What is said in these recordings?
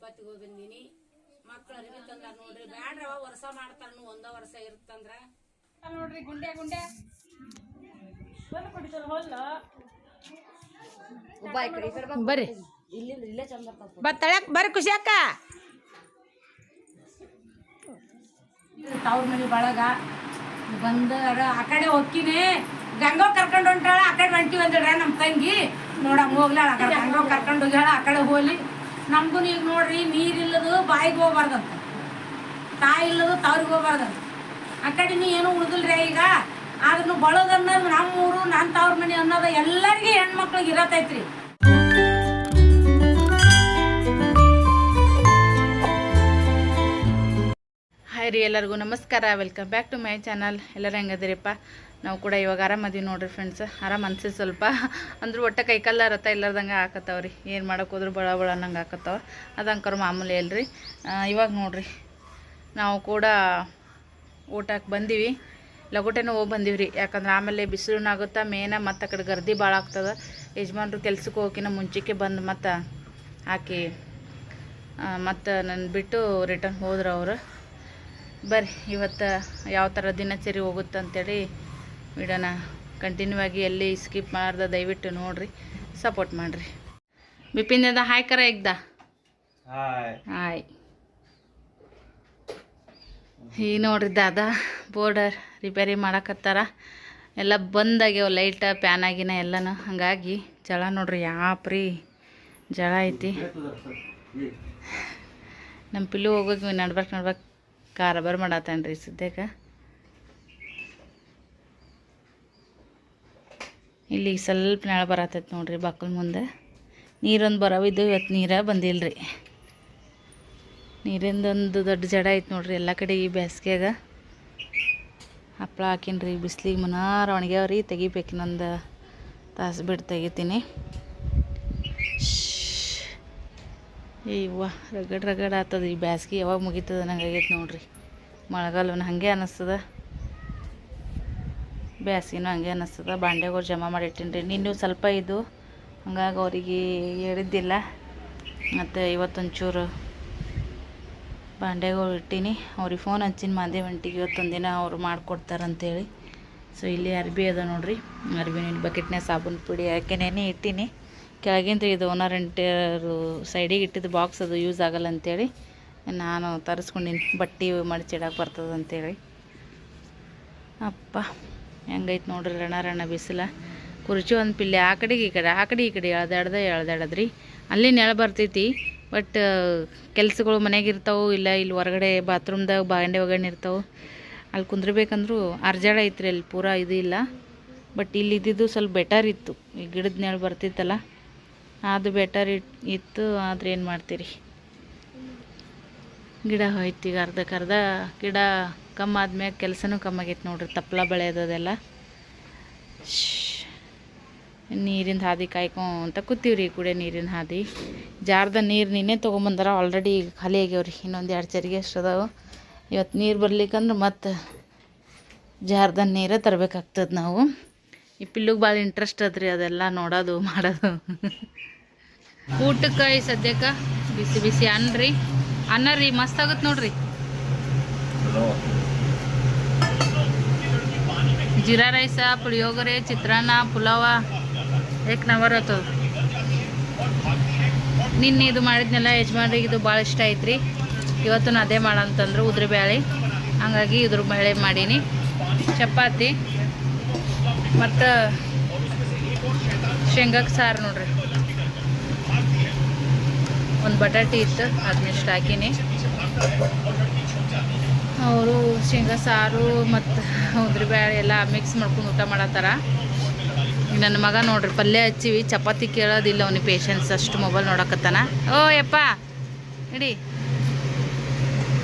ಗಣಪತಿಗೆ ಹೋಗಿ ಬಂದೀನಿ ಮಕ್ಳು ಅರಿವಿ ತಂದಾರ ನೋಡ್ರಿ. ಬ್ಯಾಡ್ರವ ವರ್ಷ ಮಾಡ್ತಾರ ಒಂದ ವರ್ಷ ಇರ್ತಂದ್ರ. ನೋಡ್ರಿ ಗುಂಡೆ ಗುಂಡೆ ಬರ್ರಿ. ಬತ್ತಳಕ್ ಬರ್ರಿ ಖುಷಿ ಅಕ್ಕ. ತವ್ರ ಮನೆ ಬಳಗ. ಬಂದರ ಆ ಕಡೆ ಹೊಕ್ಕಿನಿ. ಗಂಗೋ ಕರ್ಕೊಂಡು ಹೊಂಟಾಳ ಆ ಕಡೆ ಹೊಂಟಿವಿ ಅಂದಿಡ್ರ ನಮ್ಮ ತಂಗಿ. ನೋಡಂಗ್ ಹೋಗ್ಲಾಳ ಆ ಕಡೆ ಗಂಗೋ ಕರ್ಕೊಂಡು ಹೋಗ್ಯಾಳ ಆ ಕಡೆ ಹೋಲಿ ನಮ್ಗೂ ಈಗ ನೋಡ್ರಿ ನೀರಿಲ್ಲದು ಬಾಯಿಗೆ ಹೋಗ್ಬಾರ್ದಂತ. ತಾಯಿ ಇಲ್ಲದು ತವ್ರಿಗೆ ಹೋಗ್ಬಾರ್ದಂತ. ಆ ಕಡೆ ನೀ ಏನೂ ಉಳಿದಿಲ್ರಿ ಈಗ. ಬಳಗ ನಮ್ಮೂರು ನಮ್ಮ ಊರು ನನ್ನ ತವ್ರ ಮನೆ ಅನ್ನೋದು ಎಲ್ಲರಿಗೆ ಹೆಣ್ಮಕ್ಳಿಗೆ ಇರತೈತ್ರಿ. ಹಾಯ್ ರೀ ಎಲ್ಲರಿಗೂ ನಮಸ್ಕಾರ. Welcome back to my channel ಎಲ್ಲರೂ ಹೆಂಗದಿರಿಪ್ಪ? ನಾವು ಕೂಡ ಇವಾಗ ಆರಾಮದೀವಿ ನೋಡ್ರಿ ಫ್ರೆಂಡ್ಸ್ ಆರಾಮ ಅನ್ಸಿ ಸ್ವಲ್ಪ. ಅಂದ್ರೆ ಒಟ್ಟ ಕೈಕಲ್ಲ ರಥ ಇಲ್ಲದಂಗೆ ಹಾಕತ್ತವ್ರಿ ಏನು ಮಾಡೋಕೆ ಹೋದ್ರು ಬಳ ಬಳ ಅನ್ನಂಗೆ ಹಾಕತ್ತವ ಅದಂಕರು ಮಾಮೂಲಿ ಅಲ್ರಿ ಇವಾಗ ನೋಡ್ರಿ. ನಾವು ಕೂಡ ಊಟಕ್ಕೆ ಬಂದೀವಿ. ಲಗೋಟೆನೂ ಹೋಗಿ ಬಂದೀವಿ ರೀ ಯಾಕಂದ್ರೆ ಆಮೇಲೆ ಬಿಸಿಲುನಾಗುತ್ತಾ ಮೇನ ಮತ್ತು ಆ ಕಡೆ ಗರ್ದಿ ಭಾಳ ಆಗ್ತದೆ. ಯಜಮಾನ್ರು ಕೆಲ್ಸಕ್ಕೆ ಹೋಗಿನ ಮುಂಚೆಗೆ ಬಂದು ಮತ್ತು ಹಾಕಿ ಮತ್ತು ನನ್ನ ಬಿಟ್ಟು ರಿಟರ್ನ್ ಹೋದ್ರು ಅವರು. ಬರ್ರಿ, ಇವತ್ತು ಯಾವ ಥರ ದಿನಚರಿ ಹೋಗುತ್ತೆ ಅಂತೇಳಿ ವಿಡಿಯೋನ ಕಂಟಿನ್ಯೂ ಆಗಿ ಎಲ್ಲಿ ಸ್ಕಿಪ್ ಮಾಡ್ದೆ ದಯವಿಟ್ಟು ನೋಡ್ರಿ ಸಪೋರ್ಟ್ ಮಾಡಿರಿ. ಬಿಪಿನ್ ದಾದ ಹಾಯ್ ಕರ ಹಾಯ್. ಹಾಯ್. ಈಗ ನೋಡ್ರಿ ದಾದ ಬೋರ್ಡರ್ ರಿಪೇರಿ ಮಾಡಕತ್ತಾರ. ಎಲ್ಲ ಬಂದಾಗ್ಯಾವ ಲೈಟ ಪ್ಯಾನ್ ಆಗಿನ ಎಲ್ಲನೂ. ಹಾಗಾಗಿ ಜಳ ನೋಡ್ರಿ ಯಾಪ್ರಿ ಜಳ ಐತಿ. ನಮ್ಮ ಪಿಲ್ಲು ಹೋಗೋಕೆ ನಡ್ಬೇಕು ನಡ್ಬೇಕು ಕಾರಬಾರ್ ಮಾಡತ್ತಾನ ರೀ ಸದ್ಯಕ್ಕೆ. ಇಲ್ಲಿ ಸ್ವಲ್ಪ ನೆಳ ಬರತೈತೆ ನೋಡಿರಿ ಬಾಕಲ್ ಮುಂದೆ. ನೀರೊಂದು ಬರವಿದ್ದು ಇವತ್ತು ನೀರ ಬಂದಿಲ್ಲ ರೀ ನೀರಿಂದೊಂದು ದೊಡ್ಡ ಜಡ ಐತೆ ನೋಡಿರಿ ಎಲ್ಲ ಕಡೆ ಈ ಬೇಸಿಗೆಗ ಹಪ್ಳ ಹಾಕಿನ್ರಿ, ಬಿಸ್ಲಿಗೆ ಮನಾರ ಒಣಗ್ಯಾವ್ರಿ, ತೆಗಿಬೇಕು ಇನ್ನೊಂದು ತಾಸು ಬಿಟ್ಟು ತೆಗಿತೀನಿ. ಏಯ್ವ ರಗಡ್ ರಗಡ್ ಆತದ ಈ ಬ್ಯಾಸ್ಗೆ ಯಾವಾಗ ಮುಗೀತದ ನಂಗೆ ಆಗೈತೆ ನೋಡ್ರಿ. ಮಳೆಗಾಲವನ್ನು ಹಾಗೆ ಅನ್ನಿಸ್ತದ ಬ್ಯಾಸ್ಗಿನೂ ಹಂಗೆ ಅನ್ನಿಸ್ತದ. ಬಾಂಡೆಗಳು ಜಮಾ ಮಾಡಿ ಇಟ್ಟೀನಿ ನಿನ್ನೂ ಸ್ವಲ್ಪ ಇದು. ಹಂಗಾಗಿ ಅವರಿಗೆ ಹೇಳಿದ್ದಿಲ್ಲ. ಮತ್ತು ಇವತ್ತೊಂಚೂರು ಬಾಂಡೆಗಳು ಇಟ್ಟೀನಿ. ಅವ್ರಿಗೆ ಫೋನ್ ಹಚ್ಚಿನ. ಮಾದೇವ್ ಅಂಟಿಗೆ ಇವತ್ತೊಂದು ದಿನ ಅವ್ರು ಮಾಡಿಕೊಡ್ತಾರಂತೇಳಿ ಸೊ ಇಲ್ಲಿ ಅರ್ಬಿ ಅದ ನೋಡ್ರಿ. ಅರ್ಬಿ ಬಕೆಟ್ನಾಗ ಸಾಬೂನು ಪುಡಿ ಯಾಕೆ ನೆನೆ ಇಟ್ಟೀನಿ. ಕೆಳಗಿಂದ ಇದು ಓನರ್ ಎಂಟರು ಸೈಡಿಗೆ ಇಟ್ಟಿದ್ದು ಬಾಕ್ಸ್ ಅದು ಯೂಸ್ ಆಗಲ್ಲ ಅಂತೇಳಿ ನಾನು ತರಿಸ್ಕೊಂಡಿನಿ. ಬಟ್ಟೆ ಮಡಚಿಡಕ್ಕೆ ಬರ್ತದಂತೇಳಿ ಅಪ್ಪ. ಹೆಂಗೈತೆ ನೋಡ್ರಿ ರಣ ರಣ ಬಿಸಿಲ. ಕುರ್ಚಿ ಒಂದು ಪಿಲ್ಲೆ, ಆ ಕಡೆಗೆ ಈ ಕಡೆ, ಆ ಕಡೆ ಈ ಕಡೆ ಎಳ್ದಾಡ್ದ, ಎಳ್ದಾಡದ್ರಿ. ಅಲ್ಲಿ ನೆಳ ಬರ್ತೈತಿ ಬಟ್ ಕೆಲಸಗಳು ಮನೆಗೆ ಇರ್ತಾವೆ ಇಲ್ಲ, ಇಲ್ಲಿ ಹೊರಗಡೆ ಬಾತ್ರೂಮ್ದಾಗ ಬಾಂಡೆ ಒಗ್ಗರಣೆ ಇರ್ತಾವೆ, ಅಲ್ಲಿ ಕುಂದ್ರಬೇಕಂದ್ರೂ ಅರ್ಜಾಡ ಐತ್ರಿ ಅಲ್ಲಿ ಪೂರ ಇದು ಇಲ್ಲ. ಬಟ್ ಇಲ್ಲಿ ಇದ್ದಿದ್ದು ಸ್ವಲ್ಪ ಬೆಟರ್ ಇತ್ತು. ಈ ಗಿಡದ ನೆಳು ಬರ್ತಿತ್ತಲ್ಲ ಅದು ಬೆಟರ್ ಇಟ್ ಇತ್ತು, ಆದ್ರೆ ಏನು ಮಾಡ್ತೀರಿ? ಗಿಡ ಹೋಯ್ತು ಈಗ ಅರ್ಧಕ್ಕರ್ಧ ಗಿಡ ಕಮ್ಮಿ ಆದ್ಮ್ಯಾಗ ಕೆಲಸನೂ ಕಮ್ಮಿ ಆಗೈತೆ ನೋಡ್ರಿ ತಪ್ಪಲ ಬೆಳೆಯೋದೆಲ್ಲ ನೀರಿನ ಹಾದಿ ಕಾಯ್ಕೊಂತ ಕೂತೀವ್ರಿ ಕುಡಿಯೋ ನೀರಿನ ಹಾದಿ. ಜಾರ್ದ ನೀರು ನಿನ್ನೆ ತೊಗೊಂಬಂದಾರ ಆಲ್ರೆಡಿ ಖಾಲಿ ಆಗ್ಯಾವ್ರಿ, ಇನ್ನೊಂದು ಎರಡು ಚರಿಗೆ ಅಷ್ಟು ಅದಾವೆ. ಇವತ್ತು ನೀರು ಬರ್ಲಿಕ್ಕಂದ್ರೆ ಮತ್ತು ಜಾರ್ದ ನೀರೇ ತರಬೇಕಾಗ್ತದೆ ನಾವು. ಈ ಪಿಲ್ಲುಗೆ ಭಾಳ ಇಂಟ್ರೆಸ್ಟ್ ಅದ್ರಿ, ಅದೆಲ್ಲ ನೋಡೋದು, ಮಾಡೋದು. ಊಟಕ್ಕೆ ಈ ಸದ್ಯಕ್ಕೆ, ಬಿಸಿ ಬಿಸಿ ಅನ್ನ ರೀ. ಅನ್ನ ರೀ, ಮಸ್ತ್ ಆಗುತ್ತೆ ನೋಡ್ರಿ. ಜೀರಾ ರೈಸ ಪುಳಿಯೋಗರೆ ಚಿತ್ರಾನ್ನ ಪುಲಾವ ಏಕ್ ನಂಬರ್ ಆತದ ನಿನ್ನೆ ಇದು ಮಾಡಿದ್ನೆಲ್ಲ, ಯಜಮಾನ್ರಿಗೆ ಇದು ಭಾಳ ಇಷ್ಟ ಐತ್ರಿ. ಇವತ್ತು ಅದೇ ಮಾಡಂತಂದ್ರು ಉದ್ರಿ ಬ್ಯಾಳೆ. ಹಂಗಾಗಿ ಇದ್ರ ಬೇಳೆ ಮಾಡೀನಿ. ಚಪಾತಿ, ಮತ್ತು ಶೇಂಗಾಕ್ಕೆ ಸಾರು ನೋಡ್ರಿ. ಒಂದು ಬಟಾಟಿ ಇತ್ತು ಅದನ್ನಿಷ್ಟು ಹಾಕೀನಿ. ಅವರು ಶೇಂಗಾ ಸಾರು ಮತ್ತು ಉದ್ರಿ ಬೇಳೆ ಎಲ್ಲ ಮಿಕ್ಸ್ ಮಾಡ್ಕೊಂಡು ಊಟ ಮಾಡತ್ತಾರ. ನನ್ನ ಮಗ ನೋಡ್ರಿ, ಪಲ್ಯ ಹಚ್ಚಿವಿ, ಚಪಾತಿ ಕೇಳೋದಿಲ್ಲ ಅವನಿಗೆ ಪೇಷನ್ಸ್ ಅಷ್ಟು ಮೊಬೈಲ್ ನೋಡಕತ್ತಾನ. ಓ ಯಪ್ಪ, ಇಡಿ.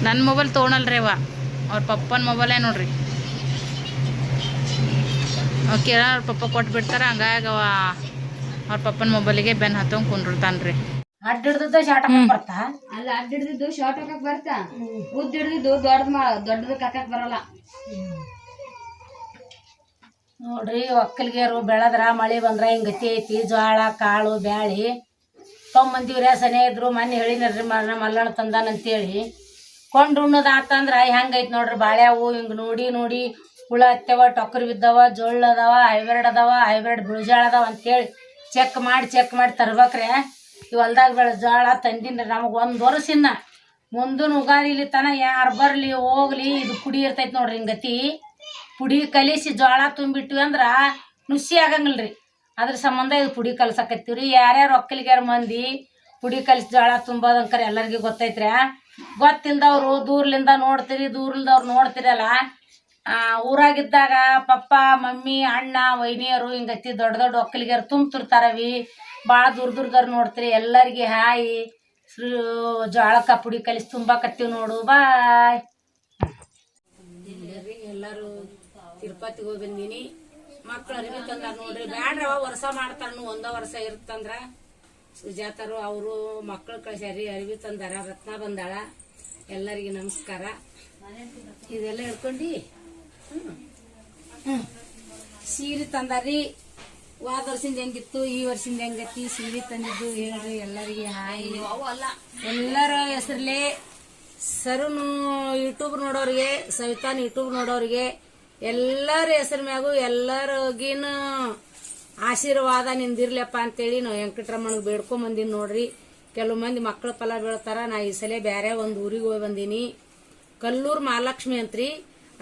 ನನ್ನ ಮೊಬೈಲ್ ತೊಗೊಳಲ್ರಿ ಅವ ಅವ್ರ ಪಪ್ಪನ ಮೊಬೈಲೇ ನೋಡ್ರಿ. ಅವ್ ಕೇಳ ಅವ್ರ ಪಪ್ಪ ಕೊಟ್ಟು ಬಿಡ್ತಾರೆ ಹಂಗಾಗಿ ಅವ ಅವ್ರ ಪಪ್ಪನ ಮೊಬೈಲಿಗೆ ಬೆನ್ ಹತ್ತಂಗೆ ಕುಂಡಿರ್ತಾನೆ ರೀ ಅಡ್ಡ ಶಾರ್ಟ್ ಶಾಟ ಬರ್ತಾ? ಅಲ್ಲ ಅಡ್ಡ ಹಿಡ್ದಿದ್ದು ಶಾರ್ಟ್ ಹಾಕಕ್ ಬರ್ತಾ? ಉದ್ದ ಹಿಡ್ದಿದ್ದು ದೊಡ್ಡದ್ ಮಾ ದೊಡ್ಡದಕ್ಕೆ ಹಾಕಕ್ ಬರಲ್ಲ. ನೋಡ್ರಿ ಒಕ್ಕಲಿಗೆರು ಬೆಳದ್ರ ಮಳೆ ಬಂದ್ರ ಹಿಂಗತಿ ಐತಿ? ಜೋಳ ಕಾಳು ಬ್ಯಾಳಿ. ತೊಗೊಂಬಂದಿವ್ರಿ ಸನೇ ಇದ್ರು ಮೊನ್ನೆ ಹೇಳಿನಲ್ರಿ ನಮ್ಮ ಮಲ್ಲಣ್ಣ ತಂದಾನಂತೇಳಿ ಕೊಂಡು ಉಣ್ಣೋದು ಆತಂದ್ರೆ ಹೆಂಗೈತೆ ನೋಡ್ರಿ ಬಾಳ್ಯಾವು ಹಿಂಗೆ ನೋಡಿ ನೋಡಿ ಹುಳ ಹತ್ತವ ಟೊಕ್ಕರ್ ಬಿದ್ದವ ಜೋಳ ಅದಾವ ಹೈಬ್ರಿಡ್ ಅದಾವ ಹೈಬ್ರಿಡ್ ಬಿಳುಜಾಳ ಅದಾವ ಅಂತೇಳಿ ಚೆಕ್ ಮಾಡಿ ಚೆಕ್ ಮಾಡಿ ತರ್ಬೇಕ್ರೆ. ಹೊಲ್ದಾಗ ಬೆಳೆ ಜೋಳ ತಂದಿನ ನಮಗೆ ಒಂದು ವರ್ಷಿನ ಮುಂದಿನ ಉಗಾದಿಲಿ ತನ ಯಾರು ಬರಲಿ, ಹೋಗ್ಲಿ, ಇದು ಪುಡಿ ಇರ್ತೈತೆ ನೋಡ್ರಿ ಹಿಂಗತಿ ಪುಡಿ ಕಲಿಸಿ ಜೋಳ ತುಂಬಿಟ್ವಿ ಅಂದ್ರೆ ನುಸಿ ಆಗಂಗಿಲ್ಲ ಅದ್ರ ಸಂಬಂಧ ಇದು ಪುಡಿ ಕಲ್ಸಕತ್ತೀವಿ ರೀ ಯಾರ್ಯಾರು ಒಕ್ಕಲಿಗ್ಯಾರ ಮಂದಿ ಪುಡಿ ಕಲಿಸಿ ಜೋಳ ತುಂಬೋದಂಕರೆ ಎಲ್ಲರಿಗೂ ಗೊತ್ತೈತ್ರಿ ಗೊತ್ತಿಲ್ದವ್ರು ದೂರ್ಲಿಂದ ನೋಡ್ತೀರಿ, ದೂರ್ಲಿಂದವ್ರು ನೋಡ್ತಿರಲ್ಲ. ಊರಾಗಿದ್ದಾಗ ಪಪ್ಪ, ಮಮ್ಮಿ, ಅಣ್ಣ, ವೈನಿಯರು ಹಿಂಗತಿ ದೊಡ್ಡ ದೊಡ್ಡ ಒಕ್ಕಲಿಗ್ಯಾರು ತುಂಬ್ತಿರ್ತಾರವಿ. ಭಾಳ ದೂರ ದೂರದವ್ರು ನೋಡ್ತೀರಿ, ಎಲ್ಲರಿಗೆ ಹಾಯಿ. ಜೋಳಕ್ಕ ಪುಡಿ ಕಲಿಸಿ ತುಂಬಾಕತ್ತೀವಿ ನೋಡು, ಬಾಯ್. ಎಲ್ಲರೂ ತಿರುಪತಿಗೆ ಹೋಗಿ ಬಂದೀನಿ ಮಕ್ಳು ಅರಿವಿ ತಂದಾರ ನೋಡ್ರಿ ಬ್ಯಾಡ್ರವ ವರ್ಷ ಮಾಡ್ತಾರು ಒಂದ ವರ್ಷ ಇರುತ್ತಂದ್ರ ಸುಜಾತರು ಅವರು ಮಕ್ಳು ಕಳ್ಸ್ಯಾರಿ ಅರಿವಿ ತಂದಾರ, ರತ್ನ ಬಂದಾಳ. ಎಲ್ಲರಿಗೆ ನಮಸ್ಕಾರ. ಇದೆಲ್ಲ ಹೇಳ್ಕೊಂಡಿ. ಸೀರೆ ತಂದಾರಿ ಹೋದ ವರ್ಷದಿಂದ ಹೆಂಗಿತ್ತು, ಈ ವರ್ಷದಿಂದ ಹೆಂಗತಿ, ಸೀರೆ ತಂದಿದ್ದು ಹೇಳ್ರಿ ಎಲ್ಲರಿಗೆ ಹಾಯ್. ಎಲ್ಲರ ಹೆಸರಲ್ಲಿ ಸರುನು ಯೂಟ್ಯೂಬ್ ನೋಡೋರಿಗೆ, ಸವಿತಾನ್ ಯೂಟ್ಯೂಬ್ ನೋಡೋರಿಗೆ, ಎಲ್ಲರ ಹೆಸರು ಮ್ಯಾಗು ಎಲ್ಲರಿಗಿನ ಆಶೀರ್ವಾದ ನಿಂದಿರ್ಲಪ್ಪ ಅಂತೇಳಿ ನಾವು ವೆಂಕಟರಮಣಗೆ ಬೇಡ್ಕೊಂಬಂದೀನಿ ನೋಡ್ರಿ. ಕೆಲವು ಮಂದಿ ಮಕ್ಕಳ ಫಲ ಬೀಳ್ತಾರ, ನಾ ಈ ಸಲ ಬೇರೆ ಒಂದು ಊರಿಗೆ ಹೋಗಿ ಬಂದೀನಿ. ಕಲ್ಲೂರು ಮಹಾಲಕ್ಷ್ಮಿ ಅಂತ್ರಿ.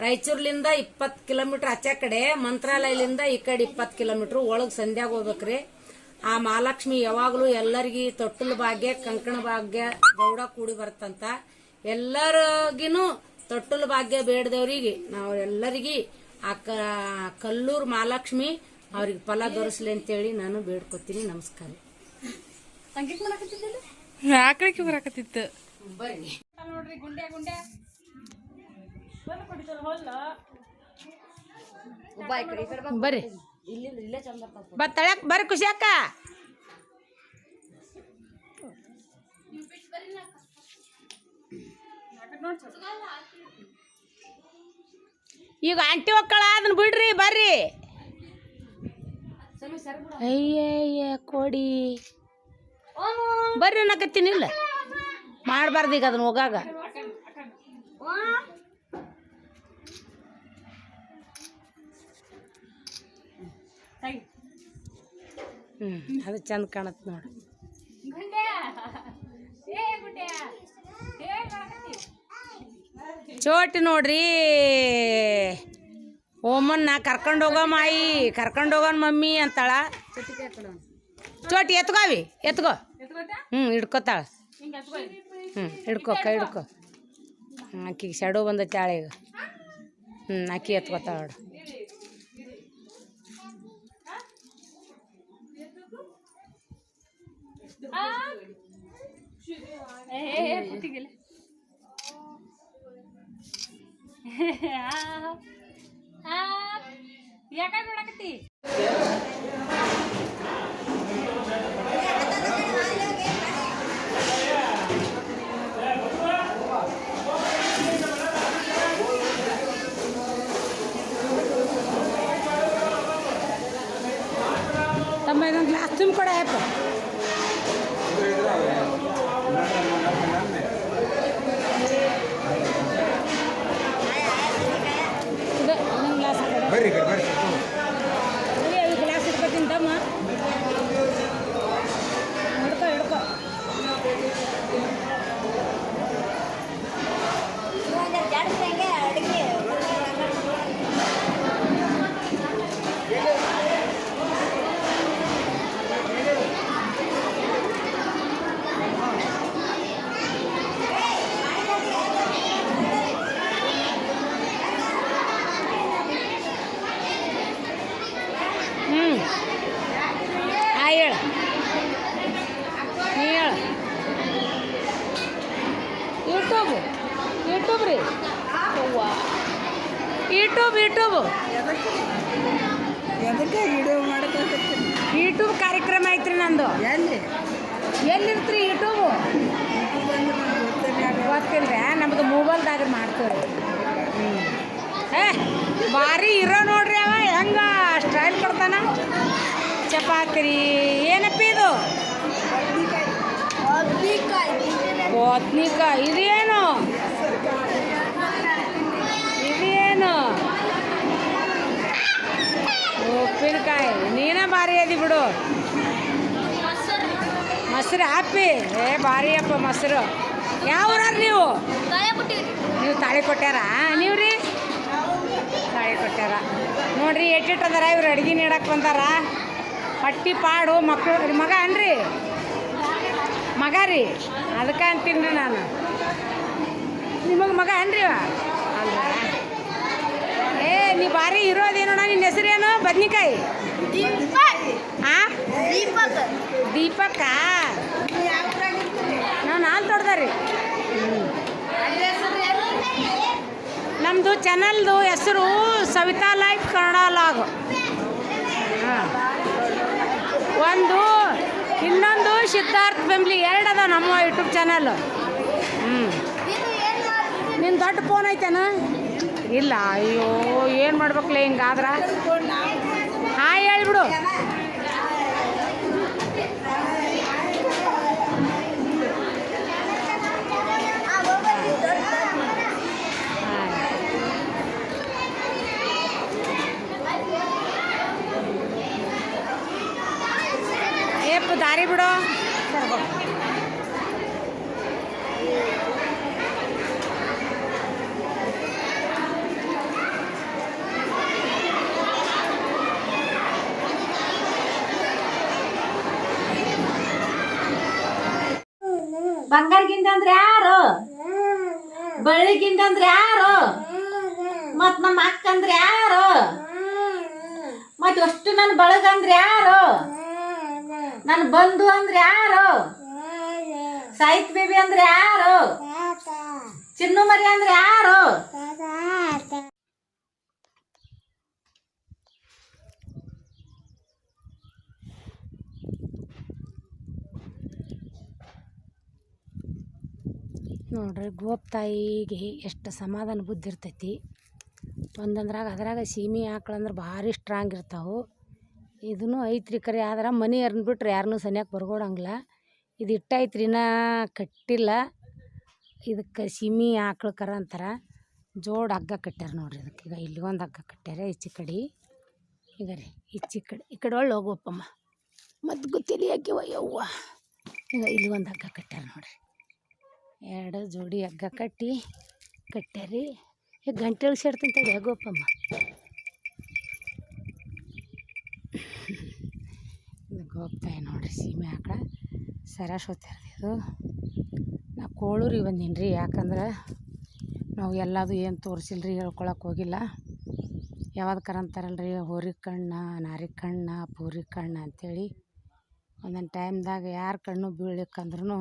ರಾಯಚೂರ್ಲಿಂದ ಇಪ್ಪತ್ತು ಕಿಲೋಮೀಟರ್ ಆಚೆ ಕಡೆ ಮಂತ್ರಾಲಯದಿಂದ ಈ ಕಡೆ ಇಪ್ಪತ್ತು ಕಿಲೋಮೀಟರ್. ಒಳಗೆ ಸಂಧ್ಯಾಗ ಹೋಗ್ಬೇಕ್ರಿ. ಆ ಮಹಾಲಕ್ಷ್ಮಿ ಯಾವಾಗಲೂ ಎಲ್ಲರಿಗೆ ತೊಟ್ಟಲ ಭಾಗ್ಯ ಕಂಕಣ ಭಾಗ್ಯ ಗೌಡ ಕೂಡಿ ಬರ್ತಂತ ಎಲ್ಲರಿಗಿನೂ ತೊಟ್ಟಲ ಭಾಗ್ಯ ಬೇಡದವ್ರಿಗೆ. ನಾವು ಎಲ್ಲರಿಗೆ ಆ ಕಲ್ಲೂರು ಮಹಾಲಕ್ಷ್ಮಿ ಅವ್ರಿಗೆ ಫಲ ದೊರಸ್ಲಿ ಅಂತೇಳಿ ನಾನು ಬೇಡ್ಕೊತೀನಿ. ನಮಸ್ಕಾರ. ಬರಾಕತ್ತಿತ್ತು ಬರ್ರಿ. ನೋಡ್ರಿ ಗುಂಡೆ ಗುಂಡೆ ಬರ್ರಿ. ಬತ್ತಳಕ್ ಬರ್ರಿ ಖುಷಿ ಅಕ್ಕ. ಈಗ ಆಂಟಿ ಒಕ್ಕಳ ಅದನ್ನ ಬಿಡ್ರಿ ಬರ್ರಿ. ಅಯ್ಯಯ್ಯ ಕೊಡಿ. ಬರ್ರಿ ಅನ್ನಕತ್ತೀನಿ ಇಲ್ಲ. ಮಾಡಬಾರ್ದು ಈಗ ಅದನ್ನ ಹೋಗಾಗ. ಹ್ಮ್. ಅದು ಚಂದ ಕಾಣತ್ ನೋಡಿ. ಚೋಟಿ ನೋಡ್ರಿ. ಓಮನ್ನ ಕರ್ಕೊಂಡು ಹೋಗೋ ಮಾಯಿ ಕರ್ಕೊಂಡು ಹೋಗೋಣ ಮಮ್ಮಿ ಅಂತಾಳ. ಚೋಟಿ ಎತ್ಕೋವಿ ಎತ್ಕೋ. ಹ್ಞೂ ಹಿಡ್ಕೋತಾಳ. ಹ್ಞೂ ಹಿಡ್ಕೋ ಕೈ ಹಿಡ್ಕೋ. ಹ್ಞೂ ಆಕಿಗೆ ಶಡೋ ಬಂದೈತೆ ಆಳೆ ಈಗ. ಹ್ಞೂ ಆಕಿ ಎತ್ಕೋತಾಳ ನೋಡು. ಯಾಕೆ ನೋಡಕತ್ತಿ ತಮ್ಮ ಇದೊಂದು ಗ್ಲಾಸ್ ತುಂಬಿಕೊಡ ಯಪ್ಪ ಇದು ಇನ್ನೊಂದು ಗ್ಲಾಸ್ ಕೊಡು ಬರ್ರಿ ಈ ಕಡೆ ಬರ್ರಿ ಇಲ್ಲಿ ಐದು ಗ್ಲಾಸ್ ಇಟ್ಕೊತೀನಿ ತಮ್ಮ ಹಿಡ್ಕೊ ಹಿಡ್ಕೊ ಹ್ಞೂ ಆ ಹೇಳು ನೀ ಹೇಳು ಯೂಟ್ಯೂಬ್ ಯೂಟ್ಯೂಬ್ ರೀ ಅವ್ವ ಯೂಟ್ಯೂಬ್ ಯೂಟ್ಯೂಬ್ ಎದಕ್ಕೆ ವಿಡಿಯೋ ಮಾಡಕ್ಕಾಗತ್ತೀನಿ ಯೂಟ್ಯೂಬ್ ಕಾರ್ಯಕ್ರಮ ಐತ್ರಿ ನಂದು ಎಲ್ಲಿ ಎಲ್ಲಿರ್ತ್ರಿ ಯೂಟ್ಯೂಬ್ ಗೊತ್ತಿಲ್ರಿ ನಮ್ದು ಮೊಬೈಲ್ದಾಗ ಮಾಡ್ತೀವಿ ಏ ಭಾರಿ ಇರೋ ನೋಡ್ರಿ ಅವ ಹೆಂಗ ಸ್ಟೈಲ್ ಕೊಡ್ತಾನ? ಚಪಾತಿ ರೀ ಏನಪ್ಪ ಇದು? ಬದ್ನಿಕಾಯಿ ಇದೇನು? ಇದೇನು? ಉಪ್ಪಿನಕಾಯಿ ನೀನೇ ಭಾರಿ ಅದಿ ಬಿಡು. ಮೊಸರು ಹಾಪಿ ಏ ಭಾರಿ ಅಪ್ಪ ಮೊಸರು. ಯಾವ ನೀವು? ನೀವು ತಾಳಿ ಕೊಟ್ಟಾರ ನೀವು ರೀ ತಾಳಿ ಕೊಟ್ಟಾರ ನೋಡ್ರಿ ಎಟ್ಟಿಟ್ಟು ಅದಾರ ಇವ್ರು ಅಡ್ಗೆ ನೀಡಕ್ಕೆ ಬಂದಾರ. ಪಟ್ಟಿ ಪಾಡು ಮಕ್ಕಳು ಮಗ ಅನ್ರಿ ಮಗ ರೀ? ಅದಕ್ಕೆ ಅಂತೀನಿ ನಾನು. ನಿಮಗೆ ಮಗ ಅನ್ರಿ ಅಲ್ಲ ಏ, ನೀ ಭಾರಿ ಇರೋದೇನೋಣ ನಿನ್ನ ಹೆಸರೇನು? ಬದ್ನಿಕಾಯಿ? ದೀಪಕ್ಕ ನಾನು ನಾನು ತೊಡ್ದಾರಿ. ನಮ್ಮದು ಚಾನಲ್ದು ಹೆಸರು ಸವಿತಾ ಲೈಫ್ ಕನ್ನಡ ಲಾಗ್. ಒಂದು, ಇನ್ನೊಂದು ಸಿದ್ಧಾರ್ಥ ಫ್ಯಾಮಿಲಿ ಎರಡು ಅದ ನಮ್ಮ ಯೂಟ್ಯೂಬ್ ಚಾನಲ್. ಹ್ಞೂ ನಿನ್ನ ದೊಡ್ಡ ಫೋನ್ ಐತೇನ? ಇಲ್ಲ, ಅಯ್ಯೋ, ಏನು ಮಾಡ್ಬೇಕಲ್ಲ ಹಿಂಗಾದ್ರ? ಹಾಂ ಹೇಳ್ಬಿಡು. ದಾರಿ ಬಿಡು. ಬಂಗಾರಗಿಂದ ಅಂದ್ರೆ ಯಾರು? ಬಳ್ಳಿಗಿಂದ ಅಂದ್ರೆ ಯಾರು? ಮತ್ ನಮ್ಮ ಅಕ್ಕಂದ್ರೆ ಯಾರು? ಮತ್ತೆ ಅಷ್ಟು ನನ್ನ ಬಳಗಂದ್ರೆ ಯಾರು? ನನ್ನ ಬಂಧು ಅಂದ್ರೆ ಯಾರು? ಸಾಹಿತ್ ಬೇಬಿ ಅಂದ್ರೆ ಯಾರು? ಚಿನ್ನು ಮರಿ ಅಂದ್ರೆ ಯಾರು? ನೋಡ್ರಿ ಗೋಪ್ ತಾಯಿಗೆ ಎಷ್ಟು ಸಮಾಧಾನ ಬುದ್ಧಿ ಇರ್ತೈತಿ. ಒಂದಂದ್ರಾಗ ಅದ್ರಾಗ ಸೀಮೆ ಆಕಳಂದ್ರೆ ಭಾರಿ ಸ್ಟ್ರಾಂಗ್ ಇರ್ತಾವೆ. ಇದೂ ಐತ್ರಿ ಕರೆ. ಆದ್ರೆ ಮನೆ ಅರ್ನ್ ಬಿಟ್ರೆ ಯಾರನ್ನೂ ಸನಿಯಾಗಿ ಬರ್ಗೋಡಂಗಿಲ್ಲ. ಇದು ಇಟ್ಟೈತ್ರಿ ನಾ ಕಟ್ಟಿಲ್ಲ. ಇದಕ್ಕೆ ಸಿಮಿ ಆಕಳ ಕರ ಅಂತಾರೆ. ಜೋಡ್ ಹಗ್ಗ ಕಟ್ಟ್ಯಾರ ನೋಡ್ರಿ ಇದಕ್ಕೆ ಈಗ ಇಲ್ಲಿ ಒಂದು ಹಗ್ಗ ಕಟ್ಟ್ಯಾರ ಈಚೆ ಕಡೆ. ಈಗ ರೀ ಈಚೆ ಕಡೆ. ಈ ಕಡೆ ಒಳ್ಳೆ ಹೋಗುವಪ್ಪಮ್ಮ. ಮತ್ತು ಗೊತ್ತಿಲ್ಲ ಯಾಕೆ ಯವ್ವ. ಈಗ ಇಲ್ಲಿ ಒಂದು ಹಗ್ಗ ಕಟ್ಟ್ಯಾರ ನೋಡ್ರಿ. ಎರಡು ಜೋಡಿ ಹಗ್ಗ ಕಟ್ಟಿ ಕಟ್ಟ್ಯಾರಿ. ಈಗ ಗಂಟೆ ಇಳಿಸಿಡ್ತಂತೇಳಿ ಯಾಗೋಪ್ಪಮ್ಮ ಇದು ಇದೆ ನೋಡ್ರಿ ಸೀಮೆ ಆಕಳ. ಸರಸ್ವತಿ ಇದು ನಾ ಕೋಳೂರಿಗೆ ಬಂದೀನಿ ರೀ ಯಾಕಂದ್ರೆ ನಾವು ಎಲ್ಲದು ಏನು ತೋರಿಸಿಲ್ಲ ರೀ ಹೇಳ್ಕೊಳಕ್ಕೆ ಹೋಗಿಲ್ಲ. ಯಾವ್ದಕ್ಕಾರ ಕರಂತಾರಲ್ಲ ರೀ ಹೋರಿ ಕಣ್ಣ ನಾರಿ ಕಣ್ಣ ಪೂರಿ ಕಣ್ಣ ಅಂಥೇಳಿ ಒಂದೊಂದು ಟೈಮ್ದಾಗ ಯಾರ ಕಣ್ಣು ಬೀಳ್ಲಿಕ್ಕಂದ್ರೂ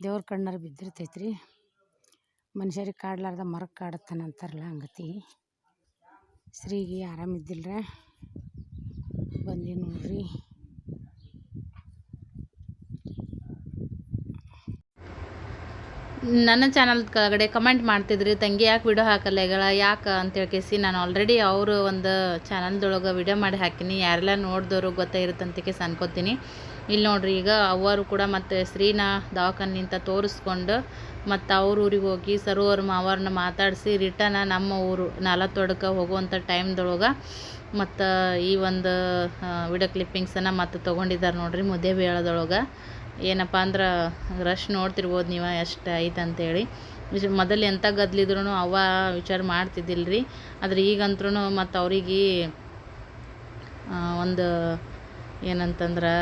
ದೇವ್ರ ಕಣ್ಣಾರು ಬಿದ್ದಿರ್ತೈತೆ ರೀ ಮನುಷ್ಯರಿಗೆ ಕಾಡ್ಲಾರ್ದ ಮರ ಕಾಡುತ್ತಾನೆ ಅಂತಾರಲ್ಲ ಹಂಗತಿ. ಸ್ತ್ರೀಗೆ ಆರಾಮಿದ್ದಿಲ್ಲ ಬಂದಿ ನೋಡ್ರಿ. ನನ್ನ ಚಾನಲ್ ಕೆಳಗಡೆ ಕಮೆಂಟ್ ಮಾಡ್ತಿದ್ರಿ, ತಂಗಿ ಯಾಕೆ ವಿಡಿಯೋ ಹಾಕಲ್ಲ ಈಗಳ? ಯಾಕೆ? ಅಂತೇಳಿ ಕೇಸಿ ನಾನು ಆಲ್ರೆಡಿ ಅವರು ಒಂದು ಚಾನಲ್ದೊಳಗೆ ವಿಡಿಯೋ ಮಾಡಿ ಹಾಕಿನಿ. ಯಾರೆಲ್ಲ ನೋಡಿದವರು ಗೊತ್ತೇ ಕೇಸ್ ಅನ್ಕೋತೀನಿ. ಇಲ್ಲಿ ನೋಡ್ರಿ, ಈಗ ಅವರು ಕೂಡ ಮತ್ತು ಶ್ರೀನ ದವಾಖಾನಿಂದ ತೋರಿಸ್ಕೊಂಡು ಮತ್ತು ಅವ್ರ ಊರಿಗೆ ಹೋಗಿ ಸರೋವರ ಮಾವರನ್ನ ಮಾತಾಡಿಸಿ ರಿಟರ್ನ ನಮ್ಮ ಊರು ನಾಲತ್ತೊಡಕ್ಕೆ ಹೋಗುವಂಥ ಟೈಮ್ದೊಳಗೆ ಮತ್ತು ಈ ಒಂದು ವಿಡಿಯೋ ಕ್ಲಿಪ್ಪಿಂಗ್ಸನ್ನು ಮತ್ತು ತೊಗೊಂಡಿದ್ದಾರೆ ನೋಡ್ರಿ, ಮುದ್ದೆ ಬೇಳದೊಳಗೆ. ಏನಪ್ಪ ಅಂದ್ರೆ ರಶ್ ನೋಡ್ತಿರ್ಬೋದು ನೀವು ಎಷ್ಟು ಐತೆ ಅಂತೇಳಿ. ವಿಚ ಮೊದಲು ಎಂಥ ಗದ್ಲಿದ್ರು ಅವ ವಿಚಾರ ಮಾಡ್ತಿದ್ದಿಲ್ಲ ರೀ ಆದ್ರೆ ಈಗಂತ್ರೂ ಮತ್ತು ಅವ್ರಿಗೆ ಒಂದು ಏನಂತಂದ್ರೆ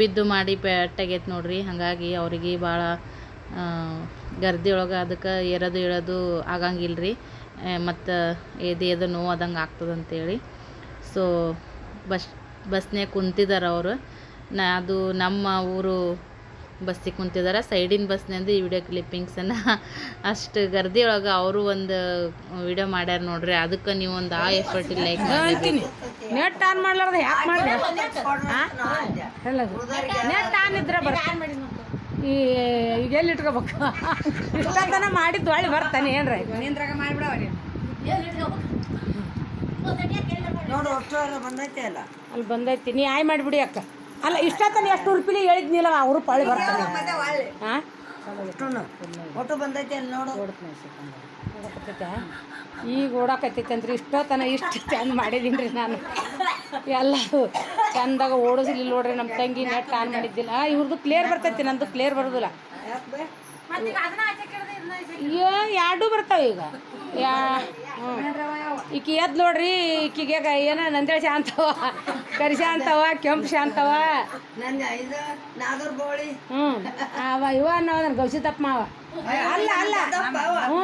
ಬಿದ್ದು ಮಾಡಿ ಪೆಟ್ಟಾಗೈತೆ ನೋಡ್ರಿ. ಹಾಗಾಗಿ ಅವ್ರಿಗೆ ಭಾಳ ಗರ್ದಿ ಒಳಗೆ ಅದಕ್ಕೆ ಏರೋದು ಇಳೋದು ಆಗಂಗಿಲ್ಲ ರೀ ಮತ್ತು ಎದೆ ಎದು ನೋವು ಆದಂಗೆ ಆಗ್ತದಂತೇಳಿ. ಸೊ ಬಸ್ ಬಸ್ನೇ ಕುಂತಿದ್ದಾರೆ ಅವರು. ನಾ ಅದು ನಮ್ಮ ಊರು ಬಸ್ಸಿಗೆ ಕುಂತಿದ್ದಾರೆ ಸೈಡಿನ ಬಸ್ನಿಂದ ಈ ವಿಡಿಯೋ ಕ್ಲಿಪ್ಪಿಂಗ್ಸನ್ನು ಅಷ್ಟು ಗರ್ದಿ ಒಳಗೆ ಅವರು ಒಂದು ವಿಡಿಯೋ ಮಾಡ್ಯಾರ ನೋಡ್ರಿ. ಅದಕ್ಕೆ ನೀವು ಒಂದು ಆ ಎಫರ್ಟ್ ಇಲ್ಲ ನೆಟ್ ಆನ್ ಮಾಡ್ಲಾರ್ದ ಯಾಕೆ ಮಾಡಿ ನೆಟ್ ಆನ್ ಇದ್ರೆ ಬರ್ತ ಈ ಈಗ ಎಲ್ಲಿ ಇಟ್ಕೋಬೇಕು? ಇಷ್ಟತನ ಮಾಡಿದ್ದು ಹೊಳ್ಳಿ ಬರ್ತಾನೆ ಏನ್ರ? ನಿಂದ್ರಾಗ ಮಾಡಿಬಿಡವ ನೋಡು ಅಲ್ಲ. ಅಲ್ಲಿ ಬಂದೈತಿ. ನೀ ಆಯ್ ಮಾಡಿಬಿಡಿ ಅಕ್ಕ. ಅಲ್ಲ ಇಷ್ಟೊತ್ತನ ಎಷ್ಟು ರೂಪಾಯಿ ಹೇಳಿದ್ನಿಲ್ಲ ಅವರು ಪಳಿ ಬರ್ತಾರೆ. ಹಾಂ ಒಟ್ಟು ಬಂದೈತಿ ಅಲ್ಲಿ ನೋಡು. ಓಡಾಕತ್ತೈತೆ ಈಗ ಓಡಾಕತ್ತೈತೆ ಅಂದ್ರೆ ಇಷ್ಟೊತ್ತನ ಇಷ್ಟು ಚಂದ ಮಾಡಿದೀನಿ ರೀ ನಾನು. ಎಲ್ಲರೂ ಚಂದಾಗ ಓಡಿಸ್ಲಿ ನೋಡ್ರಿ ನಮ್ಮ ತಂಗಿ ನೆಟ್ ಆನ್ ಮಾಡಿದ್ದಿಲ್ಲ. ಇವ್ರದ್ದು ಕ್ಲಿಯರ್ ಬರ್ತೈತಿ ನಂದು ಕ್ಲಿಯರ್ ಬರೋದಿಲ್ಲ. ಅಯ್ಯೋ ಎರಡು ಬರ್ತಾವ ಈಗ. ಯಾ ಹ್ಞೂ ಈಕಿ ಎದ್ದು ನೋಡ್ರಿ ಈಕಿಗೆ ಏನ ನಂದೇ ಶಾಂತವ ಕರಿ ಶಾಂತವ ಕೆಂಪು ಶಾಂತವ. ಹ್ಞೂ ಅವ ಇವ ಅನ್ನೋದನ್ನ ಗೌಸಿತಪ್ಪ ಮಾವ. ಅಲ್ಲ ಅಲ್ಲ. ಹ್ಞೂ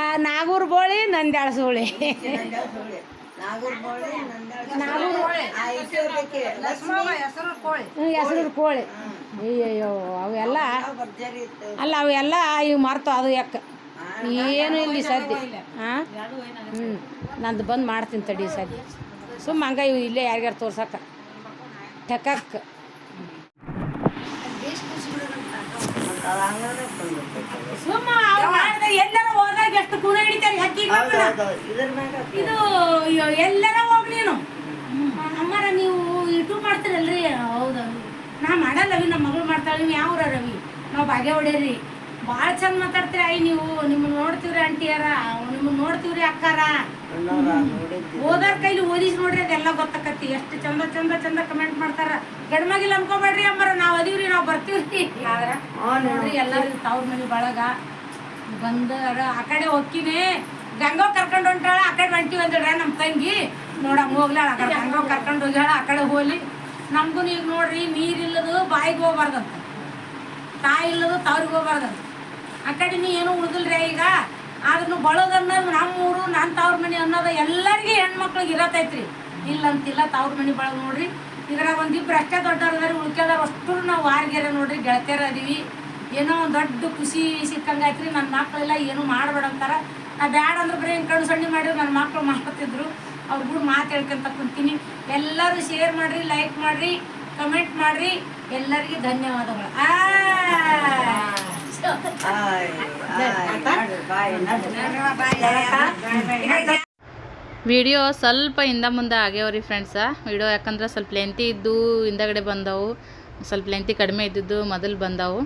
ಆ ನಾಗೂರ್ ಬೋಳಿ ನಂದ್ಯಾಳ ಸೋಳಿ. ನಾಗರ ಬೋಳಿ ನಂದ ನಾಗೂರ್ ಲಕ್ಷ್ಮಿ? ಹ್ಞೂ ಹೆಸರು ಕೋಳಿ. ಅಯ್ಯಯ್ಯೋ ಅವೆಲ್ಲ ಅಲ್ಲ ಅವೆಲ್ಲ ಇವು ಮರ್ತು ಅದು ಯಾಕ? ಏನು ಇಲ್ಲಿ ಸದ್ಯ ಹಾಂ ಹ್ಞೂ ನಂದು ಬಂದು ಮಾಡ್ತೀನಿ ತಡಿ ಸದ್ಯ ಸುಮ್ಮ ಹಂಗ ಇವು ಇಲ್ಲೇ ಯಾರಿಗಾರು ತೋರ್ಸಕ್ಕ. ಟೆಕಕ್ ಸುಮ್ಮ ಮಾಡ್ದೆ ಎಲ್ಲರ ಹೋದಾಗ ಎಷ್ಟು ಗುಣ ಹಿಡಿತಾರೆ ಹಕ್ಕಿಗೆ ಇದು ಎಲ್ಲರ ಹೋಗಿ ನೀನು. ಅಮ್ಮರ ನೀವು ಯೂಟ್ಯೂಬ್ ಮಾಡ್ತೀರಲ್ರಿ? ಹೌದು ನಾ ಮಾಡಲ್ಲ ರವಿ ನಮ್ಮ ಮಗಳು ಮಾಡ್ತಾಳೆ. ನೀವು ಯಾವ ರವಿ? ನಾವು ಬಾಗೆ ಹೊಡೇರಿ ಭಾಳ ಚಂದ ಮಾತಾಡ್ತೀರ ಐ ನೀವು. ನಿಮ್ಮನ್ನ ನೋಡ್ತೀವ್ರಿ ಆಂಟಿಯಾರ ನಿಮ್ಮನ್ನ ನೋಡ್ತೀವ್ರಿ ಅಕ್ಕಾರ? ಓದಾರ ಕೈಲಿ ಓದಿಸಿ ನೋಡ್ರಿ ಅದೆಲ್ಲ ಗೊತ್ತಾಕತಿ ಎಷ್ಟು ಚಂದ ಚಂದ ಚಂದ ಕಮೆಂಟ್ ಮಾಡ್ತಾರ. ಗಡ್ಮಗಿಲ್ಲ ಅನ್ಕೋಬೇಡ್ರಿ ಅಮ್ಮರ ನಾವು ಅದೀವ್ರಿ ನಾವು ಬರ್ತೀವ್ರಿ. ಆದ್ರ ನೋಡ್ರಿ ಎಲ್ಲರೂ ತವ್ರ ಮನೆ ಬಳಗ. ಬಂದ ಆ ಕಡೆ ಹೋಗ್ತೀನಿ ಗಂಗೋ ಕರ್ಕೊಂಡು ಹೊಂಟಾಳ ಆ ಕಡೆ ಹೊಂಟಿವಿ ನಮ್ಮ ತಂಗಿ. ನೋಡ ಹೋಗ್ಲಾಳ ಆ ಕಡೆ ಗಂಗೋ ಕರ್ಕೊಂಡು ಹೋಗ್ಯಾಳ ಆ ಕಡೆ ಹೋಲಿ. ನಮಗೂ ಈಗ ನೋಡ್ರಿ ನೀರಿಲ್ಲದು ಬಾಯಿಗೆ ಹೋಗ್ಬಾರ್ದಂತ. ತಾಯಿ ಇಲ್ಲದು ತವ್ರಿಗೆ ಹೋಗ್ಬಾರ್ದಂತ. ಆ ಕಡೆ ನೀ ಏನೂ ಉಳ್ದಿಲ್ರಿ ಈಗ. ಆದ್ರೂ ಬಳೋದು ಅನ್ನೋದು ನಮ್ಮೂರು ನನ್ನ ತವ್ರ ಮನೆ ಅನ್ನೋದು ಎಲ್ಲರಿಗೆ ಹೆಣ್ಮಕ್ಳಿಗೆ ಇರತೈತ್ರಿ. ಇಲ್ಲ ಅಂತಿಲ್ಲ ತವ್ರ ಮನೆ ಬಳಗ ನೋಡ್ರಿ. ಇದ್ರಾಗ ಒಂದಿಬ್ರು ಅಷ್ಟೇ ದೊಡ್ಡವ್ರದಾರ, ಉಳ್ಕೆದಾರ ಅಷ್ಟು ನಾವು ವಾರ್ಗೆರ ನೋಡ್ರಿ, ಗೆಳತಿಯರ ಅದೀವಿ. ಏನೋ ಒಂದು ದೊಡ್ಡ ಖುಷಿ ಸಿಕ್ಕಂಗಾಯ್ತ್ರಿ. ನನ್ನ ಮಕ್ಕಳೆಲ್ಲ ಏನು ಮಾಡಬೇಡ ಅಂತಾರೆ. ನಾ ಬ್ಯಾಡ ಅಂದ್ರೆ ಬರೀ ಕಣ್ಣು ಸಣ್ಣಿ ಮಾಡಿದ್ರು ನನ್ನ ಮಕ್ಕಳು ಮಾಡ್ತಿದ್ರು ಅವ್ರ ಕೂಡ ಮಾತು ಕುಂತೀನಿ. ಎಲ್ಲರೂ ಶೇರ್ ಮಾಡ್ರಿ, ಲೈಕ್ ಮಾಡ್ರಿ, ಕಮೆಂಟ್ ಮಾಡ್ರಿ. ಎಲ್ಲರಿಗೂ ಧನ್ಯವಾದಗಳು. ಆ! ವಿಡಿಯೋ ಸ್ವಲ್ಪ ಹಿಂದೆ ಮುಂದೆ ಆಗ್ಯಾವ್ರಿ ಫ್ರೆಂಡ್ಸ ವಿಡಿಯೋ ಯಾಕಂದ್ರೆ ಸ್ವಲ್ಪ ಲೆಂತಿ ಇದ್ದು, ಹಿಂದಗಡೆ ಬಂದವು. ಸ್ವಲ್ಪ ಲೆಂತಿ ಕಡಿಮೆ ಇದ್ದಿದ್ದು ಮೊದಲು ಬಂದವು.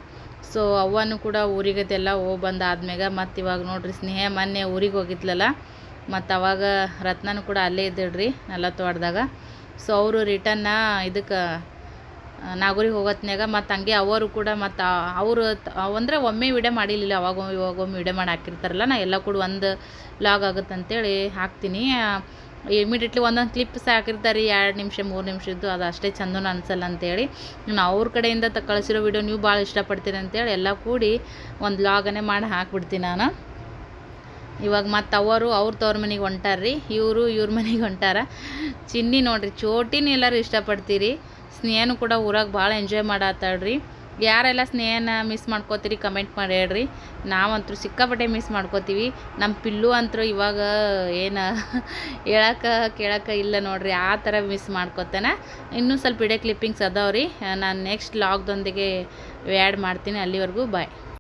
ಸೊ ಅವನು ಕೂಡ ಊರಿಗದೆಲ್ಲ ಹೋಗಿ ಬಂದಾದ್ಮ್ಯಾಗ ಮತ್ತು ಇವಾಗ ನೋಡ್ರಿ ಸ್ನೇಹ ಮೊನ್ನೆ ಊರಿಗೆ ಹೋಗಿದ್ಲಲ್ಲ, ಮತ್ತು ಅವಾಗ ರತ್ನನು ಕೂಡ ಅಲ್ಲೇ ಇದ್ದಿಡ್ರಿ ತೋಟದಾಗ ಸೊ ಅವರು ರಿಟರ್ನ ಇದಕ್ಕೆ ನಾಗೂರಿಗೆ ಹೋಗೋತ್ನ್ಯಾಗ ಮತ್ತು ಹಂಗೆ ಅವರು ಕೂಡ ಮತ್ತು ಅವರು ಅಂದರೆ ಒಮ್ಮೆ ವಿಡಿಯೋ ಮಾಡಿರಲಿಲ್ಲ ಅವಾಗ ಇವಾಗೊಮ್ಮೆ ವಿಡಿಯೋ ಮಾಡಿ ಹಾಕಿರ್ತಾರಲ್ಲ ನಾ ಎಲ್ಲ ಕೂಡ ಒಂದು ಲಾಗ್ ಆಗುತ್ತೆ ಅಂತೇಳಿ ಹಾಕ್ತೀನಿ ಇಮಿಡಿಯೇಟ್ಲಿ ಒಂದೊಂದು ಕ್ಲಿಪ್ಸ್ ಹಾಕಿರ್ತಾರೆ, ಎರಡು ನಿಮಿಷ, ಮೂರು ನಿಮಿಷದ್ದು, ಅದು ಅಷ್ಟೇ ಚಂದನ ಅನ್ಸಲ್ಲ ಅಂತೇಳಿ. ನಾನು ಅವ್ರ ಕಡೆಯಿಂದ ತ, ಕಳಿಸಿರೋ ವಿಡಿಯೋ ನೀವು ಭಾಳ ಇಷ್ಟಪಡ್ತೀರಿ ಅಂತೇಳಿ ಎಲ್ಲ ಕೂಡಿ ಒಂದು ಲಾಗನ್ನೇ ಮಾಡಿ ಹಾಕ್ಬಿಡ್ತೀನಿ ನಾನು. ಇವಾಗ ಮತ್ತು ಅವರು, ಅವ್ರ ತವ್ರ ಮನೆಗೆ ಹೊಂಟಾರ್ರಿ, ಇವರು ಇವ್ರ ಮನೆಗೆ ಹೊಂಟಾರ. ಚಿನ್ನಿ ನೋಡಿರಿ, ಚೋಟಿನ ಎಲ್ಲರೂ ಇಷ್ಟಪಡ್ತೀರಿ. ಸ್ನೇಹನು ಕೂಡ ಊರಾಗ ಭಾಳ ಎಂಜಾಯ್ ಮಾಡತ್ತಾಳ್ರಿ ಯಾರೆಲ್ಲ ಸ್ನೇಹನ ಮಿಸ್ ಮಾಡ್ಕೋತೀರಿ ಕಮೆಂಟ್ ಮಾಡಿ ಹೇಳ್ರಿ. ನಾವಂತೂ ಸಿಕ್ಕಾಪಟ್ಟೆ ಮಿಸ್ ಮಾಡ್ಕೋತೀವಿ. ನಮ್ಮ ಪಿಲ್ಲು ಅಂತೂ ಇವಾಗ ಏನು ಹೇಳಕ್ಕೆ ಕೇಳಕ್ಕೆ ಇಲ್ಲ ನೋಡ್ರಿ, ಆ ಥರ ಮಿಸ್ ಮಾಡ್ಕೋತಾನೆ. ಇನ್ನೂ ಸ್ವಲ್ಪ ವಿಡಿಯೋ ಕ್ಲಿಪ್ಪಿಂಗ್ಸ್ ಅದಾವ್ರಿ. ನಾನು ನೆಕ್ಸ್ಟ್ ಲಾಗ್ದೊಂದಿಗೆ ಆ್ಯಡ್ ಮಾಡ್ತೀನಿ. ಅಲ್ಲಿವರೆಗೂ ಬಾಯ್